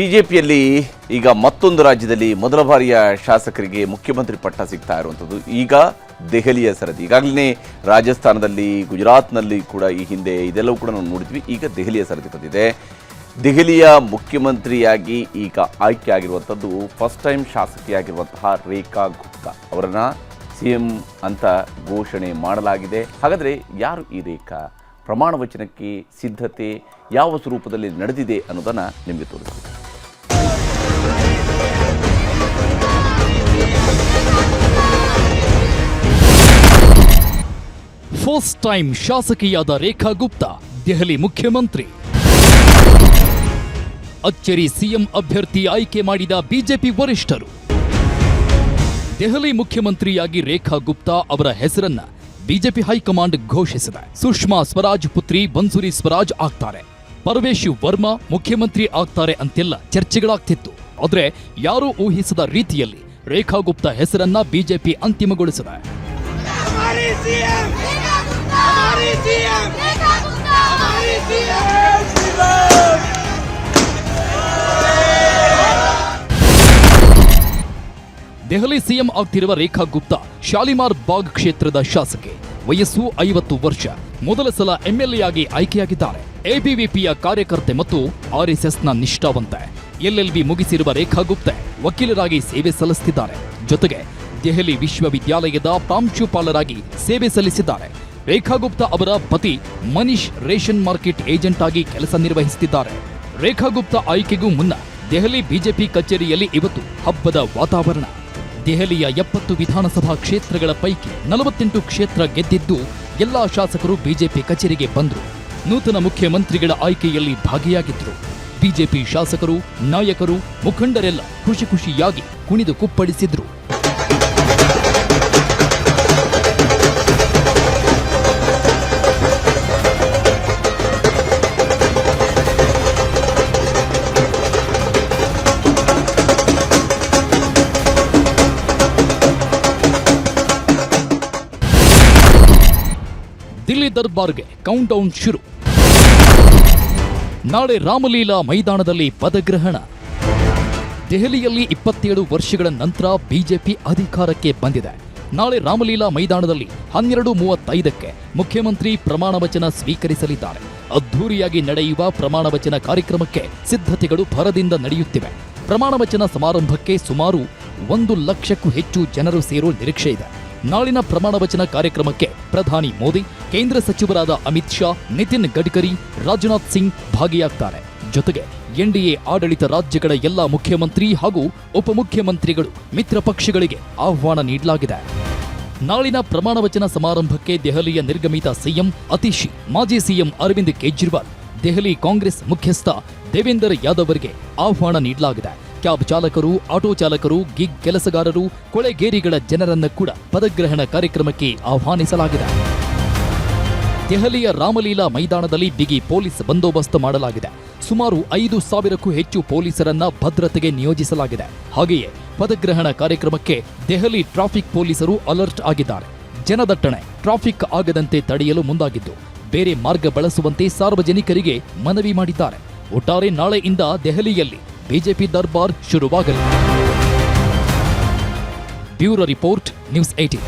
ಬಿಜೆಪಿಯಲ್ಲಿ ಈಗ ಮತ್ತೊಂದು ರಾಜ್ಯದಲ್ಲಿ ಮೊದಲ ಬಾರಿಯ ಶಾಸಕರಿಗೆ ಮುಖ್ಯಮಂತ್ರಿ ಪಟ್ಟ ಸಿಗ್ತಾ ಇರುವಂಥದ್ದು. ಈಗ ದೆಹಲಿಯ ಸರದಿ. ಈಗಾಗಲೇ ರಾಜಸ್ಥಾನದಲ್ಲಿ, ಗುಜರಾತ್ನಲ್ಲಿ ಕೂಡ ಈ ಹಿಂದೆ ಇದೆಲ್ಲವೂ ಕೂಡ ನಾವು ನೋಡಿದ್ವಿ. ಈಗ ದೆಹಲಿಯ ಸರದಿ ಬಂದಿದೆ. ದೆಹಲಿಯ ಮುಖ್ಯಮಂತ್ರಿಯಾಗಿ ಈಗ ಆಯ್ಕೆ ಆಗಿರುವಂಥದ್ದು ಫಸ್ಟ್ ಟೈಮ್ ಶಾಸಕಿಯಾಗಿರುವಂತಹ ರೇಖಾ ಗುಪ್ತಾ ಅವರನ್ನು ಸಿ ಎಂ ಅಂತ ಘೋಷಣೆ ಮಾಡಲಾಗಿದೆ. ಹಾಗಾದರೆ ಯಾರು ಈ ರೇಖಾ? ಪ್ರಮಾಣ ವಚನಕ್ಕೆ ಸಿದ್ಧತೆ ಯಾವ ಸ್ವರೂಪದಲ್ಲಿ ನಡೆದಿದೆ ಅನ್ನೋದನ್ನು ನಿಮಗೆ ತೋರಿಸ್ತೀನಿ. ಫಸ್ಟ್ ಟೈಮ್ ಶಾಸಕಿಯಾದ ರೇಖಾ ಗುಪ್ತಾ, ದೆಹಲಿ ಮುಖ್ಯಮಂತ್ರಿ. ಅಚ್ಚರಿ ಸಿಎಂ ಅಭ್ಯರ್ಥಿ ಆಯ್ಕೆ ಮಾಡಿದ ಬಿಜೆಪಿ ವರಿಷ್ಠರು. ದೆಹಲಿ ಮುಖ್ಯಮಂತ್ರಿಯಾಗಿ ರೇಖಾ ಗುಪ್ತಾ ಅವರ ಹೆಸರನ್ನ ಬಿಜೆಪಿ ಹೈಕಮಾಂಡ್ ಘೋಷಿಸಿದೆ. ಸುಷ್ಮಾ ಸ್ವರಾಜ್ ಪುತ್ರಿ ಬನ್ಸುರಿ ಸ್ವರಾಜ್ ಆಗ್ತಾರೆ. ಪರಮೇಶ್ ವರ್ಮಾ ಮುಖ್ಯಮಂತ್ರಿ ಆಗ್ತಾರೆ ಅಂತೆಲ್ಲ ಚರ್ಚೆಗಳಾಗ್ತಿತ್ತು. ಆದ್ರೆ ಯಾರೂ ಊಹಿಸದ ರೀತಿಯಲ್ಲಿ ರೇಖಾ ಗುಪ್ತಾ ಹೆಸರನ್ನ ಬಿಜೆಪಿ ಅಂತಿಮಗೊಳಿಸಿದೆ. ದೆಹಲಿ ಸಿಎಂ ಆಗ್ತಿರುವ ರೇಖಾ ಗುಪ್ತಾ, ಶಾಲಿಮಾರ್ ಬಾಗ್ ಕ್ಷೇತ್ರದ ಶಾಸಕಿ, ವಯಸ್ಸು ಐವತ್ತು ವರ್ಷ. ಮೊದಲ ಸಲ ಎಂಎಲ್ಎ ಆಗಿ ಆಯ್ಕೆಯಾಗಿದ್ದಾರೆ. ಎಬಿವಿಪಿಯ ಕಾರ್ಯಕರ್ತೆ ಮತ್ತು ಆರ್ಎಸ್ಎಸ್ನ ನಿಷ್ಠಾವಂತೆ. ಎಲ್ಎಲ್ಬಿ ಮುಗಿಸಿರುವ ರೇಖಾ ಗುಪ್ತೆ ವಕೀಲರಾಗಿ ಸೇವೆ ಸಲ್ಲಿಸುತ್ತಿದ್ದಾರೆ ಜೊತೆಗೆ ದೆಹಲಿ ವಿಶ್ವವಿದ್ಯಾಲಯದ ಪ್ರಾಂಶುಪಾಲರಾಗಿ ಸೇವೆ ಸಲ್ಲಿಸಿದ್ದಾರೆ. ರೇಖಾ ಗುಪ್ತಾ ಅವರ ಪತಿ ಮನೀಶ್ ರೇಷನ್ ಮಾರ್ಕೆಟ್ ಏಜೆಂಟ್ ಆಗಿ ಕೆಲಸ ನಿರ್ವಹಿಸುತ್ತಿದ್ದಾರೆ. ರೇಖಾ ಗುಪ್ತಾ ಆಯ್ಕೆಗೂ ಮುನ್ನ ದೆಹಲಿ ಬಿಜೆಪಿ ಕಚೇರಿಯಲ್ಲಿ ಇವತ್ತು ಹಬ್ಬದ ವಾತಾವರಣ. ದೆಹಲಿಯ ಎಪ್ಪತ್ತು ವಿಧಾನಸಭಾ ಕ್ಷೇತ್ರಗಳ ಪೈಕಿ ನಲವತ್ತೆಂಟು ಕ್ಷೇತ್ರ ಗೆದ್ದಿದ್ದು ಎಲ್ಲಾ ಶಾಸಕರು ಬಿಜೆಪಿ ಕಚೇರಿಗೆ ಬಂದರು. ನೂತನ ಮುಖ್ಯಮಂತ್ರಿಗಳ ಆಯ್ಕೆಯಲ್ಲಿ ಭಾಗಿಯಾಗಿದ್ದರು ಬಿಜೆಪಿ ಶಾಸಕರು, ನಾಯಕರು, ಮುಖಂಡರೆಲ್ಲ ಖುಷಿ ಖುಷಿಯಾಗಿ ಕುಣಿದು ಕುಪ್ಪಳಿಸಿದ್ರು. ದಿಲ್ಲಿ ದರ್ಬಾರ್ಗೆ ಕೌಂಟ್ ಡೌನ್ ಶುರು. ನಾಳೆ ರಾಮಲೀಲಾ ಮೈದಾನದಲ್ಲಿ ಪದಗ್ರಹಣ. ದೆಹಲಿಯಲ್ಲಿ ಇಪ್ಪತ್ತೇಳು ವರ್ಷಗಳ ನಂತರ ಬಿಜೆಪಿ ಅಧಿಕಾರಕ್ಕೆ ಬಂದಿದೆ. ನಾಳೆ ರಾಮಲೀಲಾ ಮೈದಾನದಲ್ಲಿ ಹನ್ನೆರಡು ಮೂವತ್ತೈದಕ್ಕೆ ಮುಖ್ಯಮಂತ್ರಿ ಪ್ರಮಾಣ ವಚನ ಸ್ವೀಕರಿಸಲಿದ್ದಾರೆ. ಅದ್ಧೂರಿಯಾಗಿ ನಡೆಯುವ ಪ್ರಮಾಣ ವಚನ ಕಾರ್ಯಕ್ರಮಕ್ಕೆ ಸಿದ್ಧತೆಗಳು ಭರದಿಂದ ನಡೆಯುತ್ತಿವೆ. ಪ್ರಮಾಣ ವಚನ ಸಮಾರಂಭಕ್ಕೆ ಸುಮಾರು ಒಂದು ಲಕ್ಷಕ್ಕೂ ಹೆಚ್ಚು ಜನರು ಸೇರುವ ನಿರೀಕ್ಷೆ ಇದೆ. ನಾಳಿನ ಪ್ರಮಾಣ ವಚನ ಕಾರ್ಯಕ್ರಮಕ್ಕೆ ಪ್ರಧಾನಿ ಮೋದಿ ಕೇಂದ್ರ ಸಚಿವರಾದ ಅಮಿತ್ ಶಾ, ನಿತಿನ್ ಗಡ್ಕರಿ, ರಾಜನಾಥ್ ಸಿಂಗ್ ಭಾಗಿಯಾಗ್ತಾರೆ. ಜೊತೆಗೆ ಎನ್ಡಿಎ ಆಡಳಿತ ರಾಜ್ಯಗಳ ಎಲ್ಲ ಮುಖ್ಯಮಂತ್ರಿ ಹಾಗೂ ಉಪಮುಖ್ಯಮಂತ್ರಿಗಳು ಮಿತ್ರ ಪಕ್ಷಗಳಿಗೆ ಆಹ್ವಾನ ನೀಡಲಾಗಿದೆ. ನಾಳಿನ ಪ್ರಮಾಣ ವಚನ ಸಮಾರಂಭಕ್ಕೆ ದೆಹಲಿಯ ನಿರ್ಗಮಿತ ಸಿಎಂ ಅತಿಶಿ, ಮಾಜಿ ಸಿಎಂ ಅರವಿಂದ್ ಕೇಜ್ರಿವಾಲ್, ದೆಹಲಿ ಕಾಂಗ್ರೆಸ್ ಮುಖ್ಯಸ್ಥ ದೇವೇಂದರ್ ಯಾದವ್ರಿಗೆ ಆಹ್ವಾನ ನೀಡಲಾಗಿದೆ. ಕ್ಯಾಬ್ ಚಾಲಕರು, ಆಟೋ ಚಾಲಕರು ಗಿಗ್ ಕೆಲಸಗಾರರು, ಕೊಳೆಗೇರಿಗಳ ಜನರನ್ನು ಕೂಡ ಪದಗ್ರಹಣ ಕಾರ್ಯಕ್ರಮಕ್ಕೆ ಆಹ್ವಾನಿಸಲಾಗಿದೆ. ದೆಹಲಿಯ ರಾಮಲೀಲಾ ಮೈದಾನದಲ್ಲಿ ಬಿಗಿ ಪೊಲೀಸ್ ಬಂದೋಬಸ್ತ್ ಮಾಡಲಾಗಿದೆ. ಸುಮಾರು ಐದು ಸಾವಿರಕ್ಕೂ ಹೆಚ್ಚು ಪೊಲೀಸರನ್ನ ಭದ್ರತೆಗೆ ನಿಯೋಜಿಸಲಾಗಿದೆ. ಹಾಗೆಯೇ ಪದಗ್ರಹಣ ಕಾರ್ಯಕ್ರಮಕ್ಕೆ ದೆಹಲಿ ಟ್ರಾಫಿಕ್ ಪೊಲೀಸರು ಅಲರ್ಟ್ ಆಗಿದ್ದಾರೆ. ಜನದಟ್ಟಣೆ ಟ್ರಾಫಿಕ್ ಆಗದಂತೆ ತಡೆಯಲು ಮುಂದಾಗಿದ್ದು, ಬೇರೆ ಮಾರ್ಗ ಬಳಸುವಂತೆ ಸಾರ್ವಜನಿಕರಿಗೆ ಮನವಿ ಮಾಡಿದ್ದಾರೆ. ಒಟ್ಟಾರೆ ನಾಳೆಯಿಂದ ದೆಹಲಿಯಲ್ಲಿ ಬಿಜೆಪಿ ದರ್ಬಾರ್ ಶುರುವಾಗಲಿದೆ ಬ್ಯೂರೋ ರಿಪೋರ್ಟ್, ನ್ಯೂಸ್ ಏಟೀನ್